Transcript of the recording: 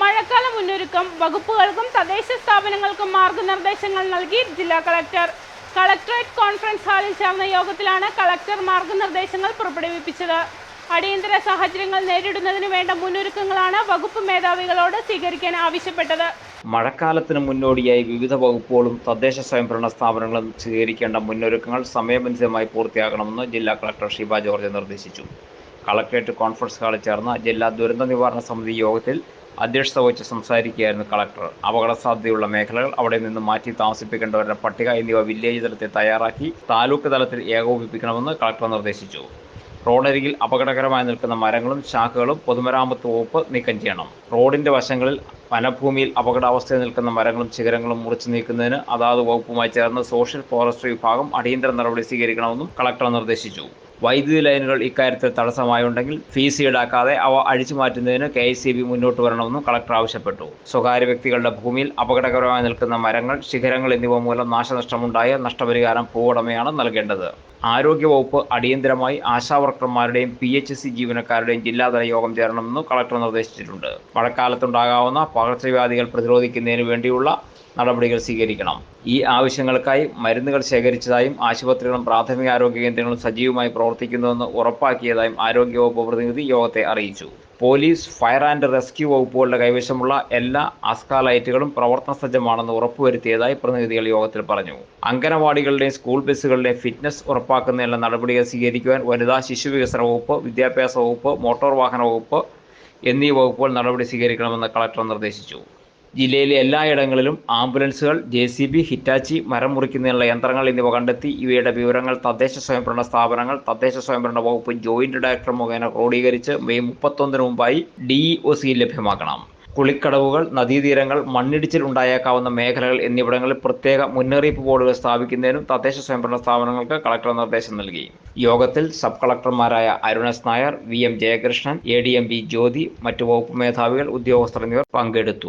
മഴക്കാല മുന്നൊരുക്കം വകുപ്പുകൾക്കും തദ്ദേശ സ്ഥാപനങ്ങൾക്കും മാർഗനിർദ്ദേശങ്ങൾ നൽകി ജില്ലാ കളക്ടർ. കളക്ടറേറ്റ് കോൺഫറൻസ് ഹാളിൽ ചേർന്ന യോഗത്തിലാണ് കളക്ടർ മാർഗനിർദ്ദേശങ്ങൾ പുറപ്പെടുവിപ്പിച്ചത്. അടിയന്തര സാഹചര്യങ്ങൾ നേരിടുന്നതിന് വേണ്ട മുന്നൊരുക്കങ്ങളാണ് വകുപ്പ് മേധാവികളോട് സ്വീകരിക്കാൻ ആവശ്യപ്പെട്ടത്. മഴക്കാലത്തിന് മുന്നോടിയായി വിവിധ വകുപ്പുകളും തദ്ദേശ സ്വയംഭരണ സ്ഥാപനങ്ങളും സ്വീകരിക്കേണ്ട മുന്നൊരുക്കങ്ങൾ സമയബന്ധിതമായി പൂർത്തിയാക്കണമെന്ന് ജില്ലാ കളക്ടർ ഷിബ ജോർജ് നിർദ്ദേശിച്ചു. കളക്ടറേറ്റ് കോൺഫറൻസ് ഹാളിൽ ചേർന്ന ജില്ലാ ദുരന്ത നിവാരണ സമിതി യോഗത്തിൽ അധ്യക്ഷത വഹിച്ച് സംസാരിക്കുകയായിരുന്നു കളക്ടർ. അപകട സാധ്യതയുള്ള മേഖലകൾ അവിടെ നിന്ന് മാറ്റി താമസിപ്പിക്കേണ്ടവരുടെ പട്ടിക എന്നിവ വില്ലേജ് തലത്തിൽ തയ്യാറാക്കി താലൂക്ക് തലത്തിൽ ഏകോപിപ്പിക്കണമെന്ന് കളക്ടർ നിർദ്ദേശിച്ചു. റോഡരികിൽ അപകടകരമായി നിൽക്കുന്ന മരങ്ങളും ശാഖകളും പൊതുമരാമത്ത് വകുപ്പ് നീക്കം ചെയ്യണം. റോഡിന്റെ വശങ്ങളിൽ വനഭൂമിയിൽ അപകടാവസ്ഥയിൽ നിൽക്കുന്ന മരങ്ങളും ശിഖരങ്ങളും മുറിച്ചു നീക്കുന്നതിന് അതാത് വകുപ്പുമായി ചേർന്ന് സോഷ്യൽ ഫോറസ്ട്രി വിഭാഗം അടിയന്തര നടപടി സ്വീകരിക്കണമെന്നും കളക്ടർ നിർദ്ദേശിച്ചു. വൈദ്യുതി ലൈനുകൾ ഇക്കാര്യത്തിൽ തടസ്സമായുണ്ടെങ്കിൽ ഫീസ് ഈടാക്കാതെ അവ അഴിച്ചു മാറ്റുന്നതിന് കെ മുന്നോട്ട് വരണമെന്നും കളക്ടർ ആവശ്യപ്പെട്ടു. സ്വകാര്യ വ്യക്തികളുടെ ഭൂമിയിൽ അപകടകരമായി നിൽക്കുന്ന മരങ്ങൾ ശിഖരങ്ങൾ എന്നിവ മൂലം നാശനഷ്ടമുണ്ടായ നഷ്ടപരിഹാരം ഭൂവുടമയാണ് നൽകേണ്ടത്. ആരോഗ്യവകുപ്പ് അടിയന്തരമായി ആശാവർക്കർമാരുടെയും പി എച്ച് സി ജീവനക്കാരുടെയും ജില്ലാതല യോഗം ചേരണമെന്നും കളക്ടർ നിർദ്ദേശിച്ചിട്ടുണ്ട്. മഴക്കാലത്തുണ്ടാകാവുന്ന പകർച്ചവ്യാധികൾ പ്രതിരോധിക്കുന്നതിന് വേണ്ടിയുള്ള നടപടികൾ സ്വീകരിക്കണം. ഈ ആവശ്യങ്ങൾക്കായി മരുന്നുകൾ ശേഖരിച്ചതായും ആശുപത്രികളും പ്രാഥമിക ആരോഗ്യ കേന്ദ്രങ്ങളും സജീവമായി പ്രവർത്തിക്കുന്നുവെന്ന് ഉറപ്പാക്കിയതായും ആരോഗ്യവകുപ്പ് പ്രതിനിധി യോഗത്തെ അറിയിച്ചു. പോലീസ് ഫയർ ആൻഡ് റെസ്ക്യൂ വകുപ്പുകളുടെ കൈവശമുള്ള എല്ലാ അസ്ക ലൈറ്റുകളും പ്രവർത്തന സജ്ജമാണെന്ന് ഉറപ്പുവരുത്തിയതായി പ്രതിനിധികൾ യോഗത്തിൽ പറഞ്ഞു. അംഗനവാടികളുടെയും സ്കൂൾ ബസ്സുകളുടെയും ഫിറ്റ്നസ് ഉറപ്പാക്കുന്നതിനുള്ള നടപടികൾ സ്വീകരിക്കുവാൻ വനിതാ ശിശു വികസന വകുപ്പ് വിദ്യാഭ്യാസ വകുപ്പ് മോട്ടോർ വാഹന വകുപ്പ് എന്നീ വകുപ്പുകൾ നടപടി സ്വീകരിക്കണമെന്ന് കളക്ടർ നിർദ്ദേശിച്ചു. ജില്ലയിലെ എല്ലായിടങ്ങളിലും ആംബുലൻസുകൾ ജെ സി ബി ഹിറ്റാച്ചി മരം മുറിക്കുന്നതിനുള്ള യന്ത്രങ്ങൾ എന്നിവ കണ്ടെത്തി. ഇവയുടെ വിവരങ്ങൾ തദ്ദേശ സ്വയംഭരണ സ്ഥാപനങ്ങൾ തദ്ദേശ സ്വയംഭരണ വകുപ്പ് ജോയിന്റ് ഡയറക്ടർ മുഖേന ക്രോഡീകരിച്ച് മെയ് മുപ്പത്തൊന്നിന് മുമ്പായി ഡിഇഒ സി ലഭ്യമാക്കണം. കുളിക്കടവുകൾ നദീതീരങ്ങൾ മണ്ണിടിച്ചിൽ ഉണ്ടായേക്കാവുന്ന മേഖലകൾ എന്നിവിടങ്ങളിൽ പ്രത്യേക മുന്നറിയിപ്പ് ബോർഡുകൾ സ്ഥാപിക്കുന്നതിനും തദ്ദേശ സ്വയംഭരണ സ്ഥാപനങ്ങൾക്ക് കളക്ടർ നിർദ്ദേശം നൽകി. യോഗത്തിൽ sub കളക്ടർമാരായ Arun S Nair V M Jayakrishnan A D M B Jyothi മറ്റു വകുപ്പ് മേധാവികൾ ഉദ്യോഗസ്ഥർ എന്നിവർ പങ്കെടുത്തു.